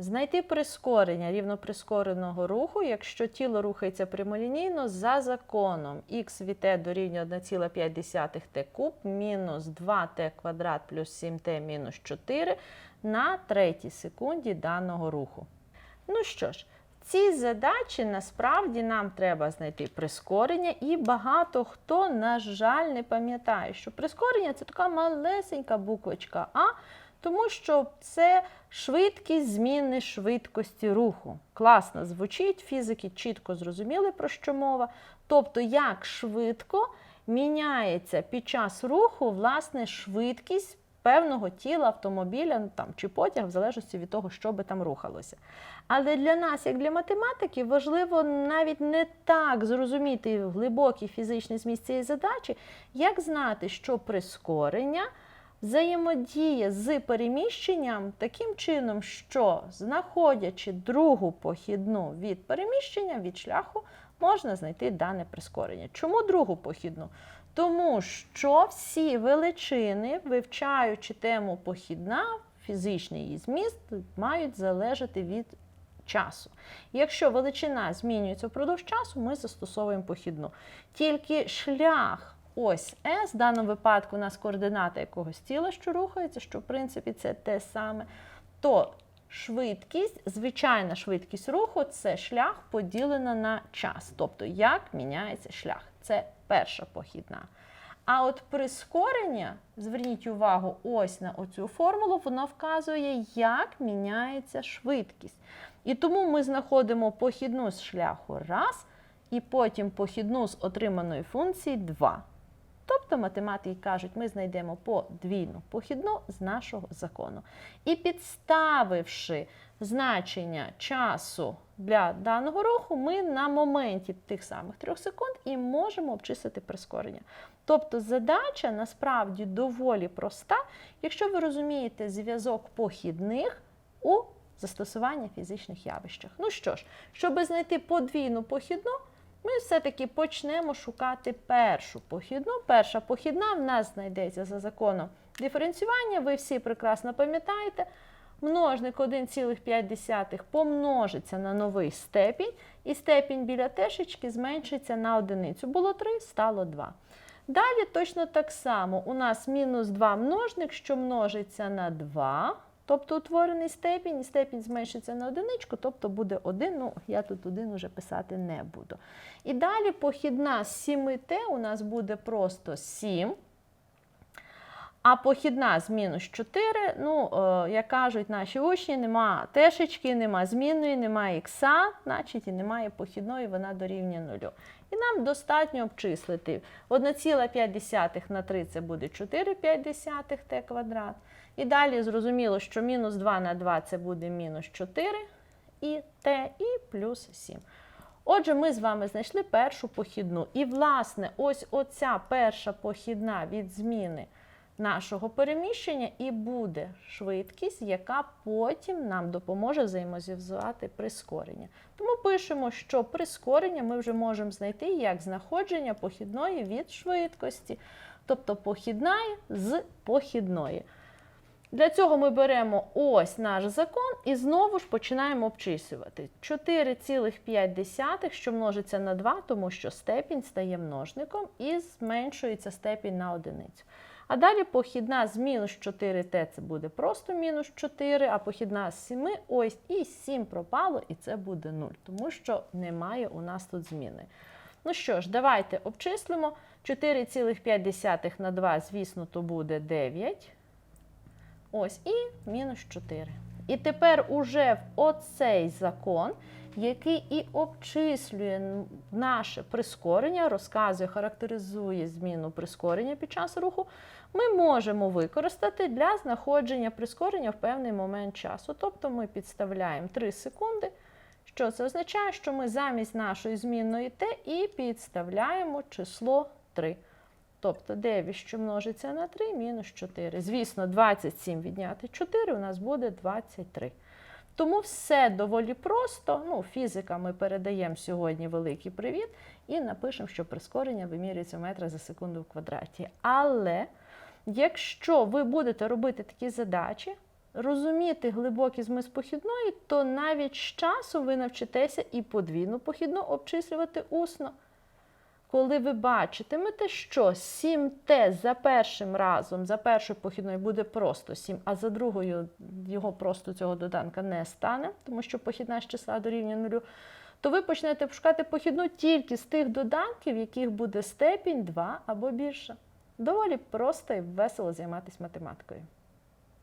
Знайти прискорення рівноприскореного руху, якщо тіло рухається прямолінійно за законом х від t дорівнює 1,5 t куб мінус 2t квадрат плюс 7t мінус 4 на третій секунді даного руху. Ну що ж, в цій задачі насправді нам треба знайти прискорення, і багато хто, на жаль, не пам'ятає, що прискорення це така малесенька буквочка А, тому що це швидкість зміни швидкості руху. Класно звучить, фізики чітко зрозуміли, про що мова. Тобто, як швидко міняється під час руху власне швидкість певного тіла автомобіля ну, там, чи потяг, в залежності від того, що би там рухалося. Але для нас, як для математики, важливо навіть не так зрозуміти глибокий фізичний зміст цієї задачі, як знати, що прискорення взаємодіє з переміщенням таким чином, що знаходячи другу похідну від переміщення, від шляху, можна знайти дане прискорення. Чому другу похідну? Тому що всі величини, вивчаючи тему похідна, фізичний її зміст, мають залежати від часу. Якщо величина змінюється впродовж часу, ми застосовуємо похідну. Тільки шлях ось S, в даному випадку у нас координата якогось тіла, що рухається, що в принципі це те саме, то швидкість, звичайна швидкість руху це шлях поділена на час. Тобто, як міняється шлях. Це перша похідна. А от прискорення, зверніть увагу, ось на оцю формулу, воно вказує, як міняється швидкість. І тому ми знаходимо похідну з шляху раз, і потім похідну з отриманої функції 2. Тобто математики кажуть, ми знайдемо подвійну похідну з нашого закону. І підставивши значення часу для даного руху, ми на моменті тих самих 3 секунд і можемо обчислити прискорення. Тобто задача насправді доволі проста, якщо ви розумієте зв'язок похідних у застосуванні фізичних явищах. Ну що ж, щоб знайти подвійну похідну, ми все-таки почнемо шукати першу похідну. Перша похідна в нас знайдеться за законом диференціювання. Ви всі прекрасно пам'ятаєте. Множник 1,5 помножиться на новий степінь, і степінь біля тешечки зменшиться на одиницю. Було 3, стало 2. Далі точно так само. У нас мінус 2 множник, що множиться на 2, тобто утворений степінь, степінь зменшиться на одиничку, тобто буде 1, ну я тут 1 уже писати не буду. І далі похідна з 7t у нас буде просто 7. А похідна з мінус 4, ну, е, як кажуть наші учні, нема тешечки, нема змінної, немає ікса, значить і немає похідної, вона дорівнює нулю. І нам достатньо обчислити 1,5 на 3 це буде 4,5 t квадрат. І далі зрозуміло, що мінус 2 на 2 це буде мінус 4 і t, і плюс 7. Отже, ми з вами знайшли першу похідну. І, власне, ось оця перша похідна від зміни нашого переміщення і буде швидкість, яка потім нам допоможе взаємозв'язати прискорення. Тому пишемо, що прискорення ми вже можемо знайти як знаходження похідної від швидкості, тобто похідна з похідної. Для цього ми беремо ось наш закон і знову ж починаємо обчислювати. 4,5, що множиться на 2, тому що степінь стає множником і зменшується степінь на одиницю. А далі похідна з мінус 4t це буде просто мінус 4, а похідна з 7, ось і 7 пропало, і це буде 0, тому що немає у нас тут зміни. Ну що ж, давайте обчислимо. 4,5 на 2, звісно, то буде 9. Ось, і мінус 4. І тепер уже в оцей закон, який і обчислює наше прискорення, розказує, характеризує зміну прискорення під час руху, ми можемо використати для знаходження прискорення в певний момент часу. Тобто ми підставляємо 3 секунди. Що це означає, що ми замість нашої змінної t і підставляємо число 3. Тобто 9, що множиться на 3, мінус 4. Звісно, 27 відняти 4 у нас буде 23. Тому все доволі просто. Ну, Фізика ми передаємо сьогодні великий привіт і напишемо, що прискорення вимірюється в метрах за секунду в квадраті. Але якщо ви будете робити такі задачі, розуміти глибокий зміст похідної, то навіть з часом ви навчитеся і подвійну похідну обчислювати усно. Коли ви бачитимете, що 7t за першим разом, за першою похідною буде просто 7, а за другою його просто цього доданка не стане, тому що похідна з числа дорівнює нулю, то ви почнете шукати похідну тільки з тих доданків, яких буде степінь 2 або більше. Доволі просто і весело займатися математикою.